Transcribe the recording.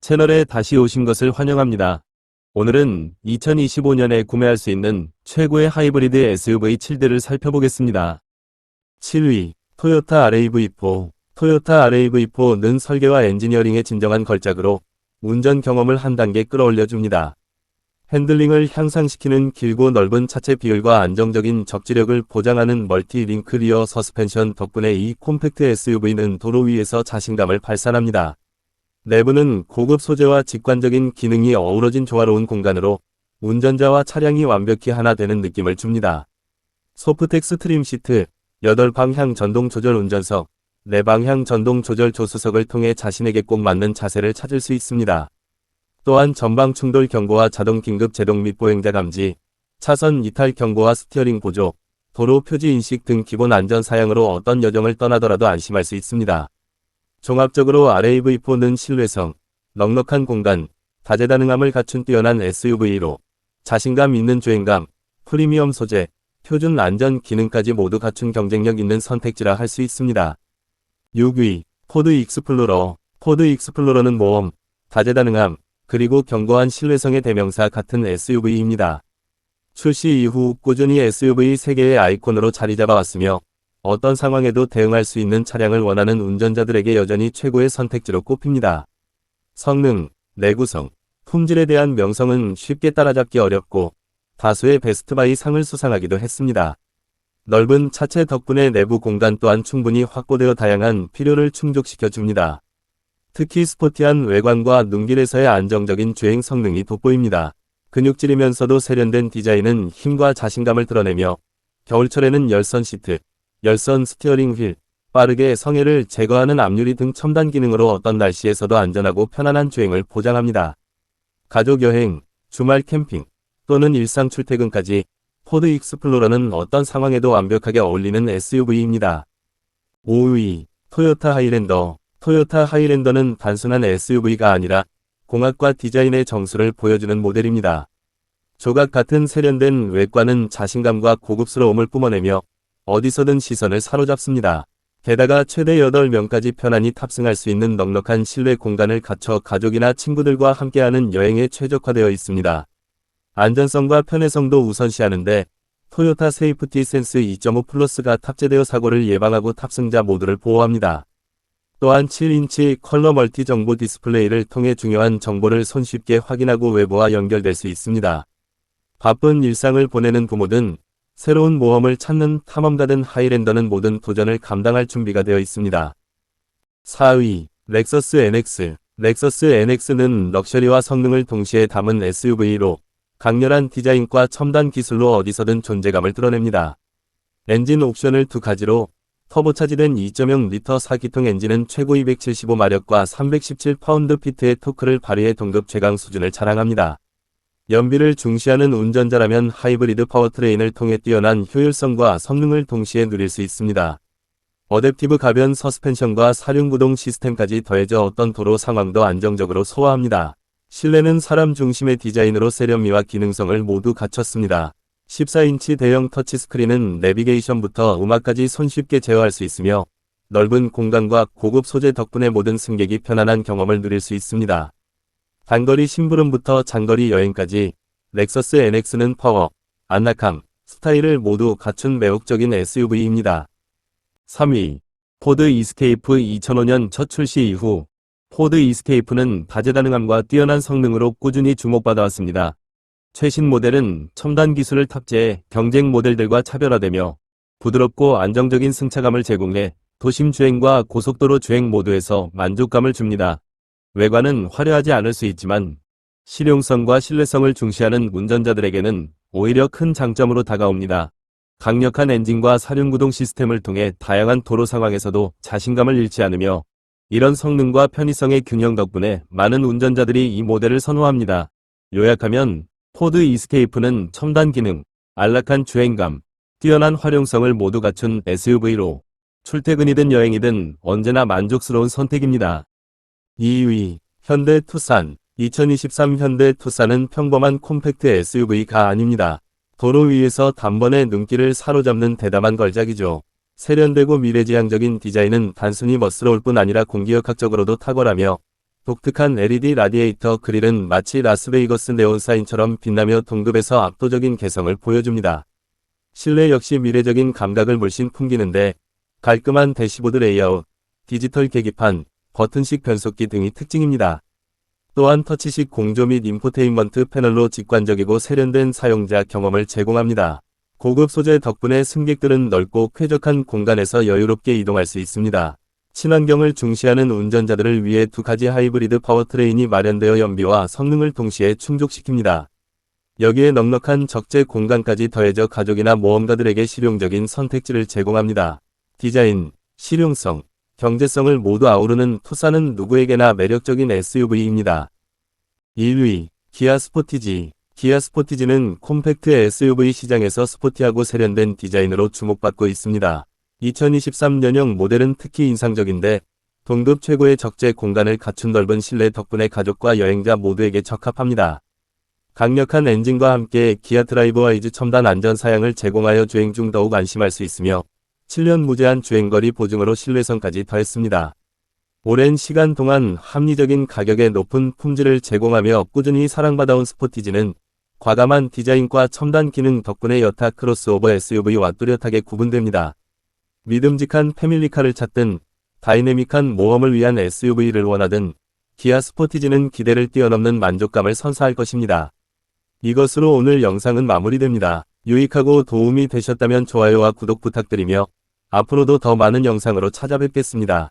채널에 다시 오신 것을 환영합니다. 오늘은 2025년에 구매할 수 있는 최고의 하이브리드 SUV 7대를 살펴보겠습니다. 7위, 토요타 RAV4. 토요타 RAV4는 설계와 엔지니어링의 진정한 걸작으로 운전 경험을 한 단계 끌어올려줍니다. 핸들링을 향상시키는 길고 넓은 차체 비율과 안정적인 적지력을 보장하는 멀티 링크 리어 서스펜션 덕분에 이 콤팩트 SUV는 도로 위에서 자신감을 발산합니다. 내부는 고급 소재와 직관적인 기능이 어우러진 조화로운 공간으로 운전자와 차량이 완벽히 하나 되는 느낌을 줍니다. 소프텍스 트림 시트, 8방향 전동 조절 운전석, 4방향 전동 조절 조수석을 통해 자신에게 꼭 맞는 자세를 찾을 수 있습니다. 또한 전방 충돌 경보와 자동 긴급 제동 및 보행자 감지, 차선 이탈 경보와 스티어링 보조, 도로 표지 인식 등 기본 안전 사양으로 어떤 여정을 떠나더라도 안심할 수 있습니다. 종합적으로 RAV4는 신뢰성, 넉넉한 공간, 다재다능함을 갖춘 뛰어난 SUV로 자신감 있는 주행감, 프리미엄 소재, 표준 안전 기능까지 모두 갖춘 경쟁력 있는 선택지라 할 수 있습니다. 6위, 포드 익스플로러. 포드 익스플로러는 모험, 다재다능함, 그리고 견고한 신뢰성의 대명사 같은 SUV입니다. 출시 이후 꾸준히 SUV 세계의 아이콘으로 자리 잡아왔으며 어떤 상황에도 대응할 수 있는 차량을 원하는 운전자들에게 여전히 최고의 선택지로 꼽힙니다. 성능, 내구성, 품질에 대한 명성은 쉽게 따라잡기 어렵고 다수의 베스트바이 상을 수상하기도 했습니다. 넓은 차체 덕분에 내부 공간 또한 충분히 확보되어 다양한 필요를 충족시켜 줍니다. 특히 스포티한 외관과 눈길에서의 안정적인 주행 성능이 돋보입니다. 근육질이면서도 세련된 디자인은 힘과 자신감을 드러내며 겨울철에는 열선 시트, 열선 스티어링 휠, 빠르게 성해를 제거하는 앞유리 등 첨단 기능으로 어떤 날씨에서도 안전하고 편안한 주행을 보장합니다. 가족 여행, 주말 캠핑 또는 일상 출퇴근까지 포드 익스플로러는 어떤 상황에도 완벽하게 어울리는 SUV입니다. 5위, 토요타 하이랜더. 토요타 하이랜더는 단순한 SUV가 아니라 공학과 디자인의 정수를 보여주는 모델입니다. 조각 같은 세련된 외관은 자신감과 고급스러움을 뿜어내며 어디서든 시선을 사로잡습니다. 게다가 최대 8명까지 편안히 탑승할 수 있는 넉넉한 실내 공간을 갖춰 가족이나 친구들과 함께하는 여행에 최적화되어 있습니다. 안전성과 편의성도 우선시하는데 토요타 세이프티 센스 2.5 플러스가 탑재되어 사고를 예방하고 탑승자 모두를 보호합니다. 또한 7인치 컬러 멀티 정보 디스플레이를 통해 중요한 정보를 손쉽게 확인하고 외부와 연결될 수 있습니다. 바쁜 일상을 보내는 부모든 새로운 모험을 찾는 탐험가든 하이랜더는 모든 도전을 감당할 준비가 되어 있습니다. 4위, 렉서스 NX. 렉서스 NX는 럭셔리와 성능을 동시에 담은 SUV로 강렬한 디자인과 첨단 기술로 어디서든 존재감을 드러냅니다. 엔진 옵션을 두 가지로 터보차지된 2.0리터 4기통 엔진은 최고 275마력과 317파운드-피트의 토크를 발휘해 동급 최강 수준을 자랑합니다. 연비를 중시하는 운전자라면 하이브리드 파워트레인을 통해 뛰어난 효율성과 성능을 동시에 누릴 수 있습니다. 어댑티브 가변 서스펜션과 사륜구동 시스템까지 더해져 어떤 도로 상황도 안정적으로 소화합니다. 실내는 사람 중심의 디자인으로 세련미와 기능성을 모두 갖췄습니다. 14인치 대형 터치스크린은 내비게이션부터 음악까지 손쉽게 제어할 수 있으며 넓은 공간과 고급 소재 덕분에 모든 승객이 편안한 경험을 누릴 수 있습니다. 단거리 심부름부터 장거리 여행까지 렉서스 NX는 파워, 안락함, 스타일을 모두 갖춘 매혹적인 SUV입니다. 3위 포드 이스케이프 2005년 첫 출시 이후 포드 이스케이프는 다재다능함과 뛰어난 성능으로 꾸준히 주목받아왔습니다. 최신 모델은 첨단 기술을 탑재해 경쟁 모델들과 차별화되며 부드럽고 안정적인 승차감을 제공해 도심 주행과 고속도로 주행 모두에서 만족감을 줍니다. 외관은 화려하지 않을 수 있지만 실용성과 신뢰성을 중시하는 운전자들에게는 오히려 큰 장점으로 다가옵니다. 강력한 엔진과 사륜구동 시스템을 통해 다양한 도로 상황에서도 자신감을 잃지 않으며 이런 성능과 편의성의 균형 덕분에 많은 운전자들이 이 모델을 선호합니다. 요약하면 포드 이스케이프는 첨단 기능, 안락한 주행감, 뛰어난 활용성을 모두 갖춘 SUV로 출퇴근이든 여행이든 언제나 만족스러운 선택입니다. 2위, 현대 투싼. 2023 현대 투싼은 평범한 콤팩트 SUV가 아닙니다. 도로 위에서 단번에 눈길을 사로잡는 대담한 걸작이죠. 세련되고 미래지향적인 디자인은 단순히 멋스러울 뿐 아니라 공기역학적으로도 탁월하며 독특한 LED 라디에이터 그릴은 마치 라스베이거스 네온사인처럼 빛나며 동급에서 압도적인 개성을 보여줍니다. 실내 역시 미래적인 감각을 물씬 풍기는데 깔끔한 대시보드 레이아웃, 디지털 계기판, 버튼식 변속기 등이 특징입니다. 또한 터치식 공조 및 인포테인먼트 패널로 직관적이고 세련된 사용자 경험을 제공합니다. 고급 소재 덕분에 승객들은 넓고 쾌적한 공간에서 여유롭게 이동할 수 있습니다. 친환경을 중시하는 운전자들을 위해 두 가지 하이브리드 파워트레인이 마련되어 연비와 성능을 동시에 충족시킵니다. 여기에 넉넉한 적재 공간까지 더해져 가족이나 모험가들에게 실용적인 선택지를 제공합니다. 디자인, 실용성, 경제성을 모두 아우르는 투싼은 누구에게나 매력적인 SUV입니다. 1위, 기아 스포티지. 기아 스포티지는 콤팩트 SUV 시장에서 스포티하고 세련된 디자인으로 주목받고 있습니다. 2023년형 모델은 특히 인상적인데 동급 최고의 적재 공간을 갖춘 넓은 실내 덕분에 가족과 여행자 모두에게 적합합니다. 강력한 엔진과 함께 기아 드라이브와이즈 첨단 안전 사양을 제공하여 주행 중 더욱 안심할 수 있으며 7년 무제한 주행거리 보증으로 신뢰성까지 더했습니다. 오랜 시간 동안 합리적인 가격에 높은 품질을 제공하며 꾸준히 사랑받아온 스포티지는 과감한 디자인과 첨단 기능 덕분에 여타 크로스오버 SUV와 뚜렷하게 구분됩니다. 믿음직한 패밀리카를 찾든 다이내믹한 모험을 위한 SUV를 원하든 기아 스포티지는 기대를 뛰어넘는 만족감을 선사할 것입니다. 이것으로 오늘 영상은 마무리됩니다. 유익하고 도움이 되셨다면 좋아요와 구독 부탁드리며 앞으로도 더 많은 영상으로 찾아뵙겠습니다.